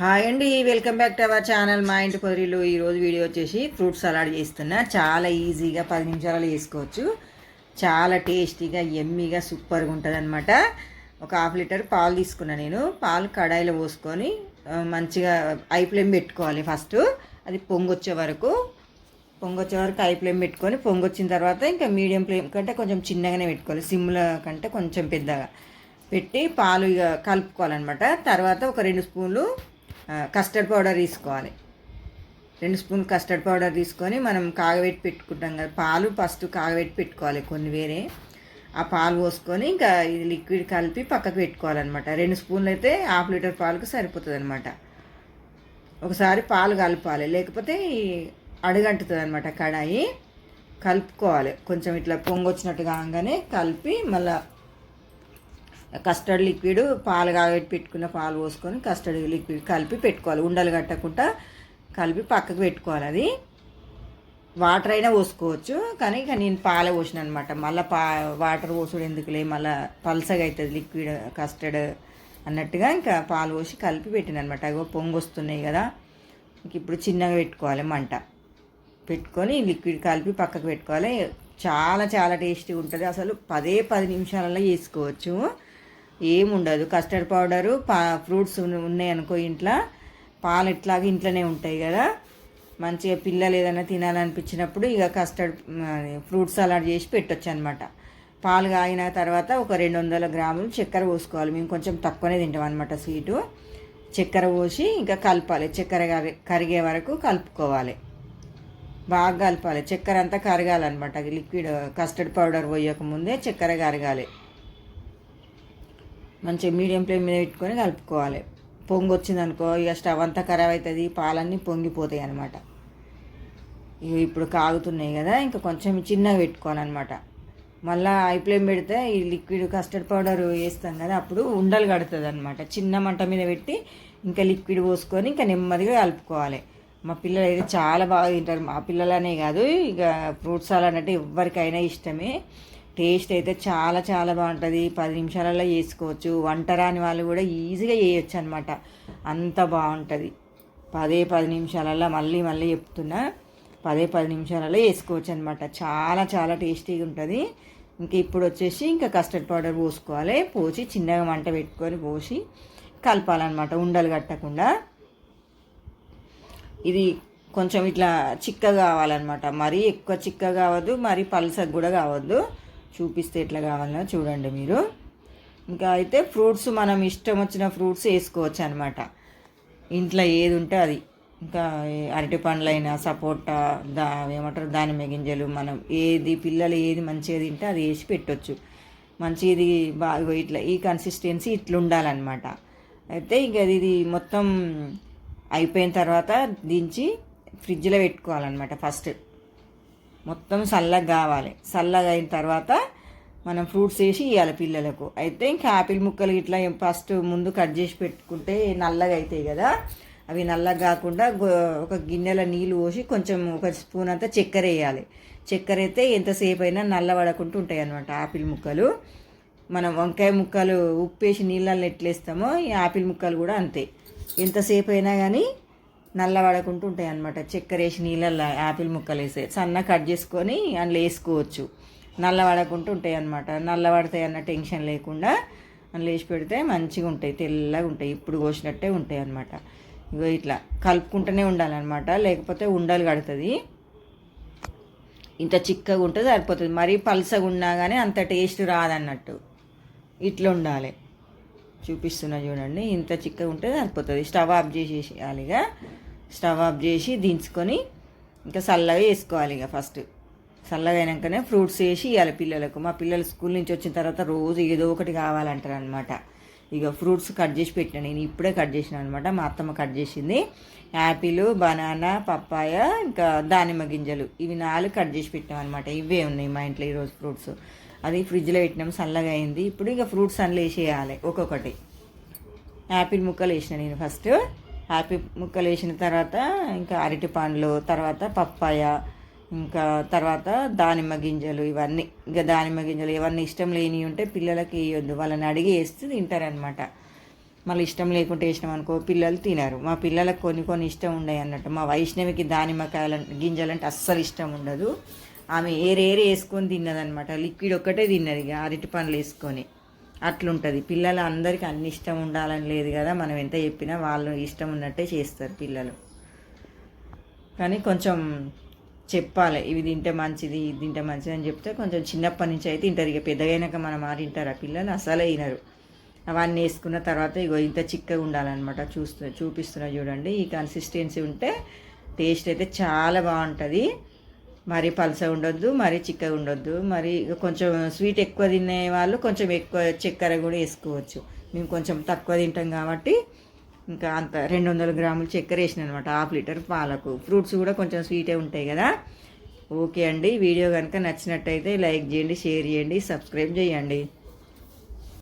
Hi అండి welcome back to our channel మా ఇంటి పొదరిలో ఈరోజు వీడియో వచ్చేసి ఫ్రూట్ సలాడ్ చేస్తున్నా. చాలా ఈజీగా పది నిమిషాలలో చేసుకోవచ్చు. చాలా టేస్టీగా ఎమ్మీగా సూపర్గా ఉంటుంది అనమాట ఒక హాఫ్ లీటర్ పాలు తీసుకున్నా నేను. పాలు కడాయిలో పోసుకొని మంచిగా ఐ ఫ్లేమ్ పెట్టుకోవాలి ఫస్ట్. అది పొంగొచ్చే వరకు. పొంగొచ్చే వరకు ఐ ఫ్లేమ్ పెట్టుకొని పొంగొచ్చిన తర్వాత ఇంకా మీడియం ఫ్లేమ్ కంటే కొంచెం చిన్నగానే పెట్టుకోవాలి. సిమ్ల కంటే కొంచెం పెద్దగా. పెట్టి పాలు ఇక కలుపుకోవాలన్నమాట. తర్వాత ఒక రెండు స్పూన్లు కస్టర్డ్ పౌడర్ తీసుకోవాలి. రెండు స్పూన్ కస్టర్డ్ పౌడర్ తీసుకొని మనం కాగబెట్టి పెట్టుకుంటాం కదా పాలు ఫస్ట్ కాగబెట్టి పెట్టుకోవాలి కొన్ని వేరే. ఆ పాలు పోసుకొని ఇంకా ఇది లిక్విడ్ కలిపి పక్కకు పెట్టుకోవాలన్నమాట. రెండు స్పూన్లు అయితే హాఫ్ లీటర్ పాలకు సరిపోతుంది అనమాట ఒకసారి పాలు కలపాలి లేకపోతే అడుగంటుతుంది అనమాట కడాయి. కలుపుకోవాలి కొంచెం ఇట్లా పొంగొచ్చినట్టు కాగానే కలిపి మళ్ళీ కస్టర్డ్ లిక్విడ్ పాలు కాగబెట్టి పెట్టుకున్న పాలు పోసుకొని కస్టర్డ్ లిక్విడ్ కలిపి పెట్టుకోవాలి. ఉండలు కట్టకుండా కలిపి పక్కకు పెట్టుకోవాలి అది. వాటర్ అయినా పోసుకోవచ్చు. కానీ ఇక నేను పాలే పోసిన అనమాట మళ్ళీ పా వాటర్ పోసుడు ఎందుకులే? మళ్ళీ పల్సగా అవుతుంది లిక్విడ్ కస్టర్డ్ అన్నట్టుగా ఇంకా పాలు పోసి కలిపి పెట్టిన అనమాట అగో పొంగు వస్తున్నాయి కదా. ఇంక ఇప్పుడు చిన్నగా పెట్టుకోవాలి మంట. పెట్టుకొని లిక్విడ్ కలిపి పక్కకు పెట్టుకోవాలి. చాలా చాలా టేస్టీగా ఉంటుంది. అసలు పదే పది నిమిషాలలో చేసుకోవచ్చు ఏముండదు. కస్టర్డ్ పౌడరు పా ఫ్రూట్స్ ఉన్నాయి అనుకో ఇంట్లో. పాలు ఎట్లాగా ఇంట్లోనే ఉంటాయి కదా. మంచిగా పిల్లలు ఏదైనా తినాలనిపించినప్పుడు ఇక కస్టర్డ్ ఫ్రూట్ సలాడ్ చేసి పెట్టొచ్చు అనమాట పాలు కాగిన తర్వాత ఒక రెండు వందల గ్రాములు చక్కెర పోసుకోవాలి. మేము కొంచెం తక్కువనే తింటాం అనమాట స్వీటు. చక్కెర పోసి ఇంకా కలపాలి. చక్కెర కరిగే వరకు కలుపుకోవాలి. బాగా కలపాలి. చక్కెర అంతా కరగాలన్నమాట. లిక్విడ్ కస్టర్డ్ పౌడర్ పోయక ముందే చక్కెర కరగాలి. మంచిగా మీడియం ఫ్లేమ్ మీద పెట్టుకొని కలుపుకోవాలి. పొంగు వచ్చిందనుకో ఇక స్టవ్ అంతా ఖరాబ్ అవుతుంది పాలన్నీ పొంగిపోతాయి అనమాట ఇవి ఇప్పుడు కాగుతున్నాయి కదా ఇంకా కొంచెం చిన్నగా పెట్టుకోవాలన్నమాట. మళ్ళీ ఐ ఫ్లేమ్ పెడితే ఈ లిక్విడ్ కస్టర్డ్ పౌడర్ వేస్తాం కదా అప్పుడు ఉండలు కడుతుంది అనమాట చిన్న మంట మీద పెట్టి ఇంకా లిక్విడ్ పోసుకొని ఇంకా నెమ్మదిగా కలుపుకోవాలి. మా పిల్లలు అయితే చాలా బాగా తింటారు. మా పిల్లలనే కాదు ఇక ఫ్రూట్స్ సలాడ్ అంటే ఎవరికైనా ఇష్టమే. టేస్ట్ అయితే చాలా చాలా బాగుంటుంది. పది నిమిషాలలో చేసుకోవచ్చు. వంట రాని వాళ్ళు కూడా ఈజీగా చేయొచ్చు అనమాట అంత బాగుంటుంది. పదే పది నిమిషాలలో మళ్ళీ మళ్ళీ చెప్తున్నా. పదే పది నిమిషాలలో వేసుకోవచ్చు అనమాట చాలా చాలా టేస్టీగా ఉంటుంది. ఇంకా ఇప్పుడు వచ్చేసి ఇంకా కస్టర్డ్ పౌడర్ పోసుకోవాలి. పోసి చిన్నగా మంట పెట్టుకొని పోసి కలపాలన్నమాట. ఉండలు కట్టకుండా. ఇది కొంచెం ఇట్లా చిక్కగా కావాలన్నమాట. మరీ ఎక్కువ చిక్కగా కావద్దు మరీ పల్సగా కూడా కావద్దు. చూపిస్తే ఎట్లా కావాలన్నా చూడండి మీరు. ఇంకా అయితే ఫ్రూట్స్ మనం ఇష్టం వచ్చిన ఫ్రూట్స్ వేసుకోవచ్చు అనమాట ఇంట్లో ఏది ఉంటే అది. ఇంకా అరటి పండ్లైనా సపోటా దా ఏమంటారు దానిమ్మ గింజలు మనం ఏది పిల్లలు ఏది మంచిగా తింటే అది వేసి పెట్టొచ్చు. మంచిది బాగా ఇట్లా ఈ కన్సిస్టెన్సీ ఇట్లా ఉండాలన్నమాట. అయితే ఇంకా ఇది మొత్తం అయిపోయిన తర్వాత దించి ఫ్రిడ్జ్లో పెట్టుకోవాలన్నమాట ఫస్ట్ మొత్తం చల్లగా కావాలి. చల్లగా అయిన తర్వాత మనం ఫ్రూట్స్ వేసి ఇవ్వాలి పిల్లలకు. అయితే ఇంకా ఆపిల్ ముక్కలు ఇట్లా ఫస్ట్ ముందు కట్ చేసి పెట్టుకుంటే నల్లగా అవుతాయి కదా. అవి నల్లగా కాకుండా గో- ఒక గిన్నెల నీళ్ళు పోసి కొంచెం ఒక స్పూన్ అంతా చక్కెర వేయాలి. చక్కెర అయితే ఎంతసేపు అయినా నల్ల పడకుండా ఉంటాయి అనమాట ఆపిల్ ముక్కలు. మనం వంకాయ ముక్కలు ఉప్పేసి నీళ్ళల్లో ఎట్లేస్తామో ఈ ఆపిల్ ముక్కలు కూడా అంతే. ఎంతసేపు అయినా కానీ నల్ల పడకుండా ఉంటాయి అనమాట చక్కెర వేసి నీళ్ళల్లో యాపిల్ ముక్కలు వేసే సన్న కట్ చేసుకొని అందులో వేసుకోవచ్చు. నల్ల పడకుండా ఉంటాయి అనమాట నల్లబడతాయి అన్న టెన్షన్ లేకుండా అందులో వేసి పెడితే మంచిగా ఉంటాయి తెల్లగా ఉంటాయి ఇప్పుడు కోసినట్టే ఉంటాయి అనమాట ఇగో ఇట్లా కలుపుకుంటూనే ఉండాలన్నమాట. లేకపోతే ఉండలు కడుతుంది. ఇంత చిక్కగా ఉంటే సరిపోతుంది. మరీ పల్సగా ఉన్నా కానీ అంత టేస్ట్ రాదన్నట్టు. ఇట్లా ఉండాలి చూపిస్తున్నా చూడండి. ఇంత చిక్కగా ఉంటే సరిపోతుంది. స్టవ్ ఆఫ్ చేసేసేయాలి ఇక స్టవ్ ఆఫ్ చేసి దించుకొని ఇంకా చల్లగా వేసుకోవాలి ఇక ఫస్ట్. చల్లగా అయినాకనే ఫ్రూట్స్ వేసి ఇవ్వాలి పిల్లలకు. మా పిల్లలు స్కూల్ నుంచి వచ్చిన తర్వాత రోజు ఏదో ఒకటి కావాలంటారు అనమాట ఇక ఫ్రూట్స్ కట్ చేసి పెట్టిన. నేను ఇప్పుడే కట్ చేసిన అనమాట మా అత్తమ్మ కట్ చేసింది. యాపిల్ బనానా పప్పాయ ఇంకా దానిమ్మ గింజలు. ఇవి నాలుగు కట్ చేసి పెట్టాం అనమాట ఇవే ఉన్నాయి మా ఇంట్లో ఈరోజు ఫ్రూట్స్. అది ఫ్రిడ్జ్లో పెట్టినాం చల్లగా అయింది. ఇప్పుడు ఇక ఫ్రూట్స్ అందులో వేసేయాలి ఒక్కొక్కటి. యాపిల్ ముక్కలు వేసిన నేను ఫస్ట్. యాపిల్ ముక్కలు వేసిన తర్వాత ఇంకా అరటి పండ్లు తర్వాత పప్పాయ ఇంకా తర్వాత దానిమ్మ గింజలు ఇవన్నీ. ఇంకా దానిమ్మ గింజలు ఇవన్నీ ఇష్టం లేని ఉంటే పిల్లలకి వేయొద్దు వాళ్ళని అడిగి వేస్తే తింటారనమాట మళ్ళీ ఇష్టం లేకుంటే వేసినాం అనుకో పిల్లలు తినరు. మా పిల్లలకు కొన్ని కొన్ని ఇష్టం ఉండవు అన్నట్టు. మా వైష్ణవికి దానిమ్మకాయలు గింజలంటే అస్సలు ఇష్టం ఉండదు. ఆమె ఏరేరి వేసుకొని తిన్నదనమాట లిక్విడ్ ఒక్కటే తిన్నది ఇక అరటి పండ్లు వేసుకొని. అట్లుంటుంది. పిల్లలు అందరికీ అన్ని ఇష్టం ఉండాలని లేదు కదా. మనం ఎంత చెప్పినా వాళ్ళు ఇష్టం ఉన్నట్టే చేస్తారు పిల్లలు. కానీ కొంచెం చెప్పాలి ఇవి తింటే మంచిది ఇది తింటే మంచిది అని చెప్తే కొంచెం చిన్నప్పటి నుంచి అయితే తింటారు ఇక పెద్దగైనాక మనం మాట తింటారు ఆ పిల్లలు అసలే తినరు అవన్నీ వేసుకున్న తర్వాత ఇగో ఇంత చిక్కగా ఉండాలన్నమాట చూస్తు చూపిస్తున్నా చూడండి. ఈ కన్సిస్టెన్సీ ఉంటే టేస్ట్ అయితే చాలా బాగుంటుంది. మరీ పలస ఉండొద్దు మరీ చిక్కగా ఉండొద్దు మరి కొంచెం స్వీట్ ఎక్కువ తినే వాళ్ళు కొంచెం ఎక్కువ చక్కెర కూడా వేసుకోవచ్చు. మేము కొంచెం తక్కువ తింటాం కాబట్టి ఇంకా అంత రెండు వందల గ్రాములు చక్కెర వేసిన అనమాట హాఫ్ లీటర్ పాలకు. ఫ్రూట్స్ కూడా కొంచెం స్వీటే ఉంటాయి కదా. ఓకే అండి వీడియో కనుక నచ్చినట్టయితే లైక్ చేయండి షేర్ చేయండి సబ్స్క్రైబ్ చేయండి.